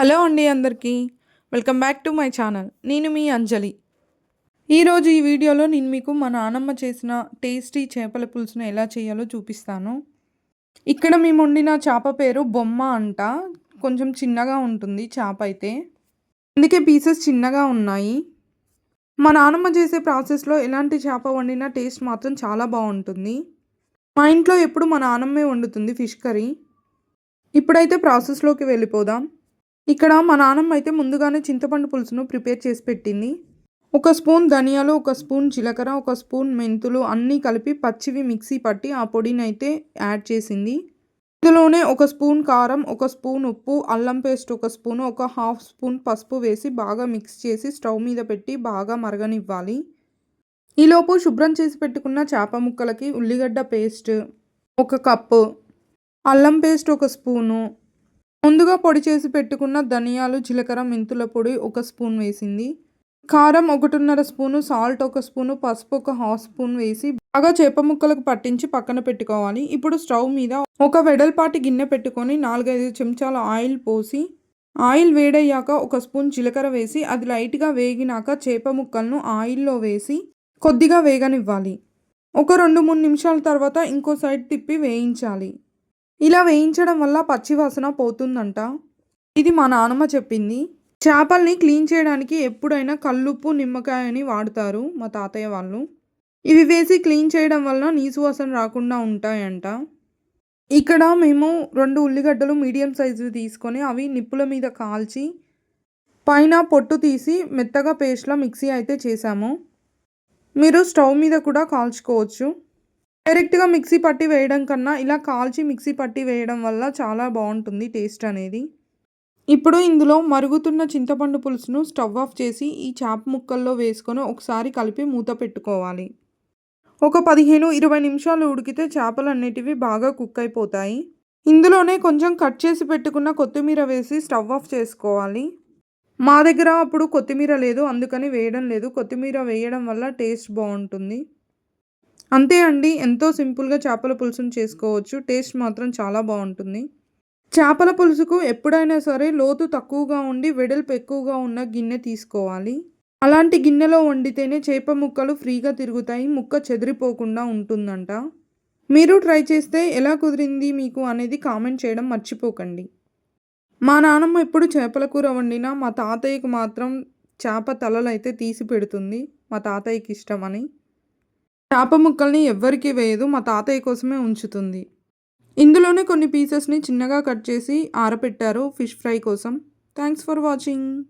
Hello అండి అందరికీ. Welcome back to my channel. నేను మీ అంజలి. ఈరోజు ఈ వీడియోలో నేను మీకు మా నానమ్మ చేసిన టేస్టీ చేపల పులుసును ఎలా చేయాలో చూపిస్తాను. ఇక్కడ మేము వండిన చేప పేరు బొమ్మ అంట. కొంచెం చిన్నగా ఉంటుంది చేప అయితే. అందుకే పీసెస్ చిన్నగా ఉన్నాయి. మా నానమ్మ చేసే ప్రాసెస్లో ఎలాంటి చేప వండినా టేస్ట్ మాత్రం చాలా బాగుంటుంది. మా ఇంట్లో ఎప్పుడు మా నానమ్మే వండుతుంది ఫిష్ కర్రీ ఇప్పుడైతే ప్రాసెస్లోకి వెళ్ళిపోదాం. ఇక్కడ మా నాన్నమ్మ అయితే ముందుగానే చింతపండు పులుసును ప్రిపేర్ చేసి పెట్టింది. ఒక స్పూన్ ధనియాలు ఒక స్పూన్ జీలకర్ర ఒక స్పూన్ మెంతులు అన్నీ కలిపి పచ్చివి మిక్సీ పట్టి ఆ పొడిని అయితే యాడ్ చేసింది. ఇందులోనే ఒక స్పూన్ కారం ఒక స్పూన్ ఉప్పు అల్లం పేస్ట్ ఒక స్పూన్ ఒక హాఫ్ స్పూన్ పసుపు వేసి బాగా మిక్స్ చేసి స్టవ్ మీద పెట్టి బాగా మరగనివ్వాలి. ఈలోపు శుభ్రం చేసి పెట్టుకున్న చేప ముక్కలకి ఉల్లిగడ్డ పేస్ట్ ఒక కప్పు అల్లం పేస్ట్ ఒక స్పూను ముందుగా పొడి చేసి పెట్టుకున్న ధనియాలు జీలకర్ర మెంతుల పొడి ఒక స్పూన్ వేసింది. కారం ఒకటిన్నర స్పూను సాల్ట్ ఒక స్పూను పసుపు ఒక హాఫ్ స్పూన్ వేసి బాగా చేప ముక్కలకు పట్టించి పక్కన పెట్టుకోవాలి. ఇప్పుడు స్టవ్ మీద ఒక వెడల్పాటి గిన్నె పెట్టుకొని నాలుగైదు చెంచాల ఆయిల్ పోసి ఆయిల్ వేడయ్యాక ఒక స్పూన్ జీలకర్ర వేసి అది లైట్గా వేగినాక చేప ముక్కలను ఆయిల్లో వేసి కొద్దిగా వేగనివ్వాలి. ఒక రెండు మూడు నిమిషాల తర్వాత ఇంకో సైడ్ తిప్పి వేయించాలి. ఇలా వేయించడం వల్ల పచ్చివాసన పోతుందంట. ఇది మా నానమ్మ చెప్పింది. చేపల్ని క్లీన్ చేయడానికి ఎప్పుడైనా కల్లుప్పు నిమ్మకాయని వాడతారు మా తాతయ్య వాళ్ళు. ఇవి వేసి క్లీన్ చేయడం వలన నీసు వాసన రాకుండా ఉంటాయంట. ఇక్కడ మేము రెండు ఉల్లిగడ్డలు మీడియం సైజు తీసుకొని అవి నిప్పుల మీద కాల్చి పైన పొట్టు తీసి మెత్తగా పేస్ట్లో మిక్సీ అయితే చేసాము. మీరు స్టవ్ మీద కూడా కాల్చుకోవచ్చు. డైరెక్ట్గా మిక్సీ పట్టి వేయడం కన్నా ఇలా కాల్చి మిక్సీ పట్టి వేయడం వల్ల చాలా బాగుంటుంది టేస్ట్ అనేది. ఇప్పుడు ఇందులో మరుగుతున్న చింతపండు పులుసును స్టవ్ ఆఫ్ చేసి ఈ చేప ముక్కల్లో వేసుకొని ఒకసారి కలిపి మూత పెట్టుకోవాలి. ఒక పదిహేను ఇరవై నిమిషాలు ఉడికితే చేపలు అన్నిటివి బాగా కుక్ అయిపోతాయి. ఇందులోనే కొంచెం కట్ చేసి పెట్టుకున్న కొత్తిమీర వేసి స్టవ్ ఆఫ్ చేసుకోవాలి. మా దగ్గర అప్పుడు కొత్తిమీర లేదు అందుకని వేయడం లేదు. కొత్తిమీర వేయడం వల్ల టేస్ట్ బాగుంటుంది. అంతే అండి ఎంతో సింపుల్గా చేపల పులుసును చేసుకోవచ్చు. టేస్ట్ మాత్రం చాలా బాగుంటుంది. చేపల పులుసుకు ఎప్పుడైనా సరే లోతు తక్కువగా ఉండి వెడల్పు ఎక్కువగా ఉన్న గిన్నె తీసుకోవాలి. అలాంటి గిన్నెలో వండితేనే చేప ముక్కలు ఫ్రీగా తిరుగుతాయి ముక్క చెదిరిపోకుండా ఉంటుందంట. మీరు ట్రై చేస్తే ఎలా కుదిరింది మీకు అనేది కామెంట్ చేయడం మర్చిపోకండి. మా నాన్నమ్మ ఎప్పుడు చేపల కూర వండినా మా తాతయ్యకు మాత్రం చేప తలలు అయితే తీసి పెడుతుంది. మా తాతయ్యకి ఇష్టమని. చేప ముక్కల్ని ఎవ్వరికీ వేయదు మా తాతయ్య కోసమే ఉంచుతుంది. ఇందులోనే కొన్ని పీసెస్ని చిన్నగా కట్ చేసి ఆరపెట్టారు ఫిష్ ఫ్రై కోసం. Thanks for watching.